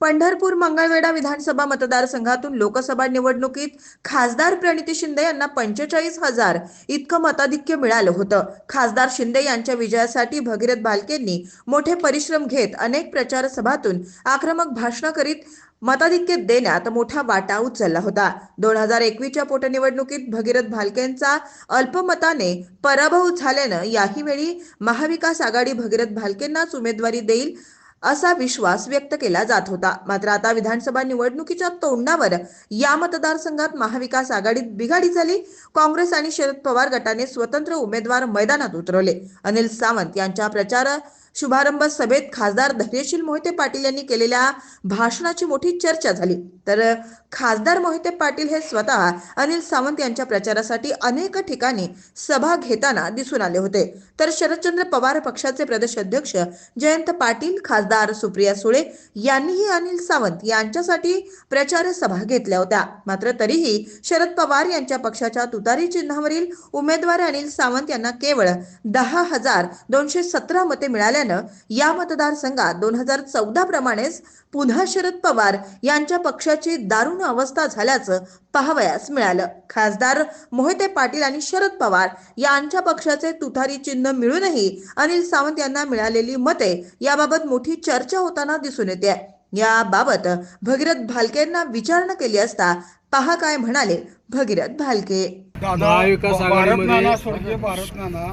पंढरपूर मंगळवेढा विधानसभा मतदारसंघातून लोकसभा निवडणुकीत खासदार प्रणिती शिंदे यांना पंचेचाळीस हजार इतकं मताधिक्य मिळालं होतं. खासदार शिंदे यांच्या विजयासाठी भगीरथ भालकेंनी मोठे परिश्रम घेत अनेक प्रचार सभातून आक्रमक भाषणं करीत मताधिक्य देण्यात मोठा वाटा उचलला होता. दोन हजार एकवीसच्या पोटनिवडणुकीत भगीरथ भालकेंचा अल्पमताने पराभव झाल्यानं याही वेळी महाविकास आघाडी भगीरथ भालकेंनाच उमेदवारी देईल असा विश्वास व्यक्त केला जात होता. मात्र आता विधानसभा निवडणुकीच्या तोंडावर या मतदारसंघात महाविकास आघाडीत बिघाडी झाली. काँग्रेस आणि शरद पवार गटाने स्वतंत्र उमेदवार मैदानात उतरवले. अनिल सावंत यांच्या प्रचार शुभारंभ सभेत खासदार धैर्यशील मोहिते पाटील यांनी केलेल्या भाषणाची मोठी चर्चा झाली. तर खासदार मोहिते पाटील हे स्वतः अनिल सावंत यांच्या प्रचारासाठी अनेक ठिकाणी सभा घेताना दिसून आले होते. तर शरदचंद्र पवार पक्षाचे प्रदेश अध्यक्ष जयंत पाटील खासदार सुप्रिया सुळे यांनीही अनिल सावंत यांच्यासाठी प्रचार सभा घेतल्या होत्या. मात्र तरीही शरद पवार यांच्या पक्षाच्या तुतारी चिन्हावरील उमेदवार अनिल सावंत यांना केवळ दहा हजार दोनशे सतरा मते मिळाल्यानं या मतदारसंघात दोन हजार चौदा प्रमाणेच पुन्हा शरद पवार यांच्या पक्षाची दारुण अवस्था झाल्याचं पाहावयास मिळालं. खासदार मोहिते पाटील आणि शरद पवार यांच्या पक्षाचे तुथारी चिन्ह मिळूनही अनिल सावंत यांना मिळालेली मते याबाबत मोठी चर्चा होताना दिसून येते. याबाबत भगीरथ भालकेंना विचारणा केली असता पहा काय म्हणाले भगीरथ भालके. महाविकास भारत आघाडीमध्ये- नाना स्वर्गीय भारत नाना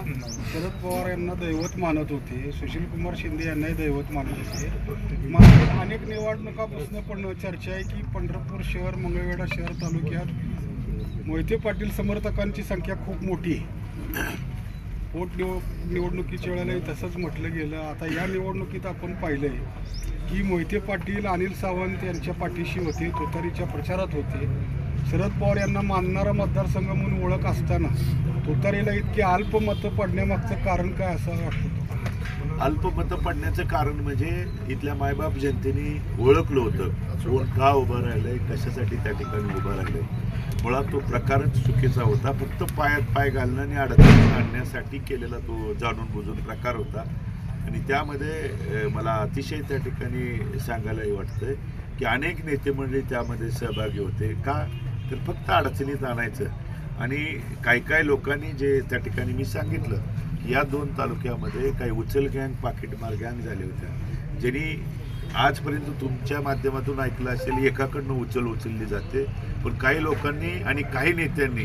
शरद पवार यांना दैवत मानत होते. सुशील कुमार शिंदे यांनाही दैवत मानत होते. मात्र अनेक निवडणुकापासून पण चर्चा आहे की पंढरपूर शहर मंगळवेढा शहर तालुक्यात मोहिते पाटील समर्थकांची संख्या खूप मोठी आहे. पोट निवडणुकीच्या वेळेला तसंच म्हटलं गेलं. आता या निवडणुकीत आपण पाहिलं आहे की मोहिते पाटील अनिल सावंत यांच्या पाठीशी होते तुतारीच्या प्रचारात होते. शरद पवार यांना मानणारा मतदारसंघ म्हणून ओळख असताना तुतारीला इतकी अल्प मतं पडण्यामागचं कारण काय असं वाटतं अल्पमतं पडण्याचं कारण म्हणजे इथल्या मायबाप जनतेने ओळखलं होतं. कोण का उभं राहिलंय कशासाठी त्या ठिकाणी उभं राहिलंय? मुळात तो प्रकारच चुकीचा होता. फक्त पायात पाय घालणं आणि अडचणी आणण्यासाठी केलेला तो जाणून बुजून प्रकार होता. आणि त्यामध्ये मला अतिशय त्या ठिकाणी सांगायलाही वाटतंय की अनेक नेते मंडळी त्यामध्ये सहभागी होते. का? तर फक्त अडचणीत आणायचं. आणि काही काही लोकांनी जे त्या ठिकाणी मी सांगितलं की या दोन तालुक्यामध्ये काही उचल गँग पाकिटमार गँग झाले होत्या. ज्यांनी आजपर्यंत तुमच्या माध्यमातून ऐकलं असेल एकाकडनं उचल उचलली जाते. पण काही लोकांनी आणि काही नेत्यांनी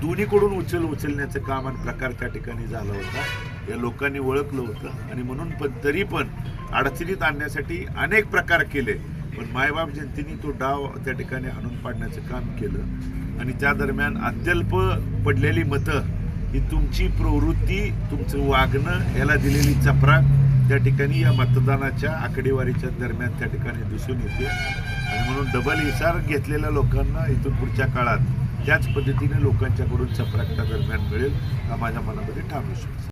दोन्हीकडून उचल उचलण्याचं काम आणि प्रकार त्या ठिकाणी झाला होता. या लोकांनी ओळखलं होतं. आणि म्हणून पण तरी पण अडचणीत आणण्यासाठी अनेक प्रकार केले. पण मायबाप जनतेने तो डाव त्या ठिकाणी आणून पाडण्याचं काम केलं. आणि त्या दरम्यान अत्यल्प पडलेली मतं ही तुमची प्रवृत्ती तुमचं वागणं याला दिलेली चपराक त्या ठिकाणी या मतदानाच्या आकडेवारीच्या दरम्यान त्या ठिकाणी दिसून येते. आणि म्हणून डबल इशार घेतलेल्या लोकांना इथून पुढच्या काळात त्याच पद्धतीने लोकांच्याकडून चपराक दरम्यान मिळेल हा माझ्या मनामध्ये ठाम विश्वास